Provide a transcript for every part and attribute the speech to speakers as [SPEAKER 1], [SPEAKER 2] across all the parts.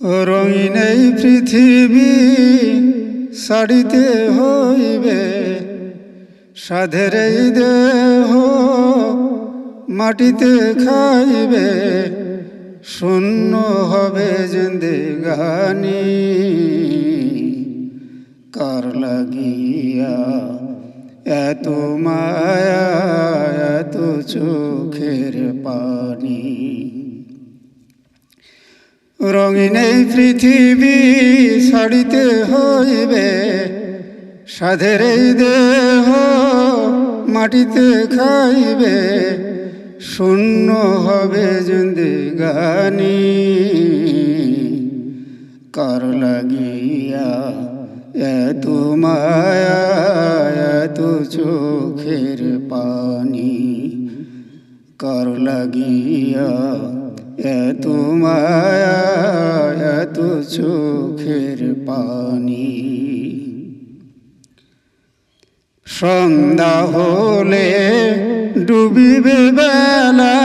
[SPEAKER 1] রঙিন এই পৃথিবী সারিতে হইবে। সাধের এই দেহ মাটিতে খাইবে। শূন্য হবে জেন্দে গানি কার লাগিয়া এত মায়া, এত চোখের পানি? রঙিন এই পৃথিবী ছাড়িতে হইবে। সাধের এই দেহ মাটিতে খাইবে। শূন্য হবে জেন্দে গানি কার লাগিয়া এত মায়া, এত চোখের পানি? কার লাগিয়া এত মায়া এত চোখের পানি। সন্ধ্যা হলে ডুবিবে বেলা,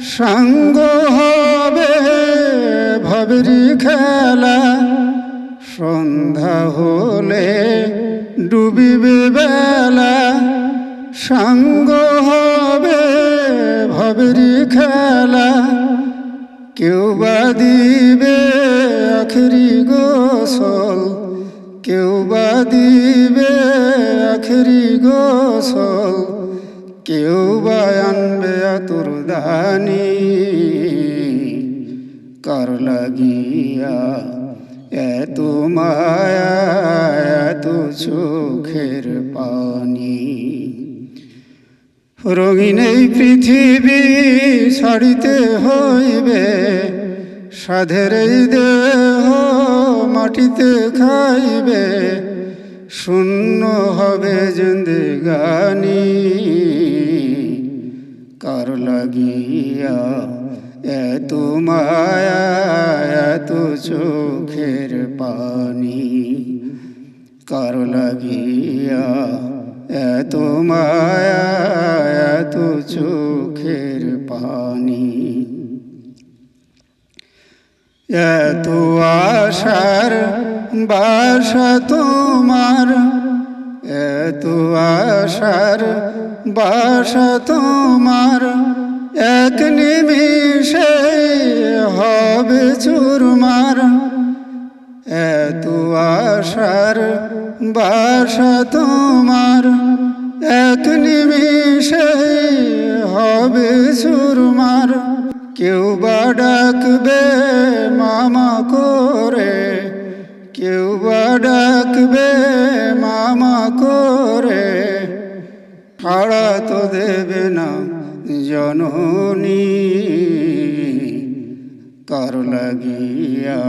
[SPEAKER 1] সঙ্গ হবে ভবরি খেলা। সন্ধ্যা হলে ডুবিবে বেলা, সঙ্গ হবে ভবরি খেলা। কেউ বা দিবে আখরি গোসল, কেউ বা দিবে আখরি গোসল, কেউ বা আনবে আতুর দানি। কার লাগিয়া এত মায়া, এত চোখের পানি। রঙিন এই পৃথিবী ছাড়িতে হইবে সাধের দেহ মাটিতে খাইবে, শূন্য হবে জেন্দে গানি। কার লাগিয়া এত মায়া, এত চোখের পানি? কার লাগিয়া এত মায়া এত আশার বাসা তোমার, এত আশার বাসা তোমার। এক নিমিষে হবে চুরমার, এত আশার বাসা তোমার। এক নিমিষে হবে সুরমার কেউ বা ডাকবে করে ছাড়া তো দেবে না জননী। কার লাগিয়া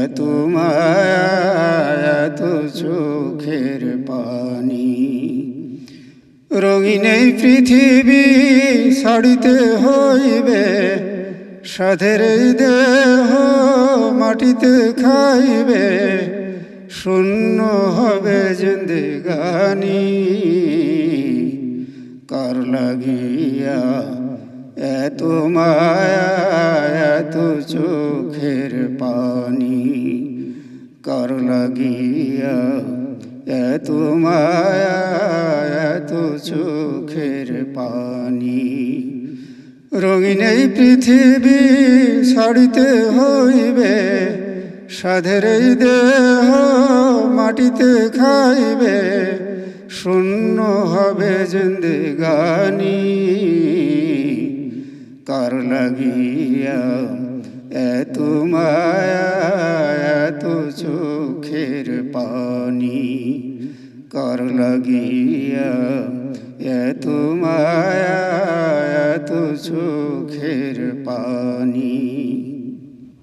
[SPEAKER 1] এত মায়া, এত চোখের পানি। রঙিন এই পৃথিবী ছাড়িতে হইবে, সাধের দেহ মাটিতে খাইবে। শূন্য হবে জেন্দে গানি কার লাগিয়া এত মায়া, এত চোখের পানি। কার লাগিয়া এত মায়া, এত চোখের পানি। রঙিন এই পৃথিবী ছাড়িতে হইবে সাধের দেহ মাটিতে খাইবে, শূন্য হবে জেন্দে গানি কার লাগিয়া এত মায়া, এত চোখের পানি। কার লাগিয়া এত মায়া, এত চোখের পানি।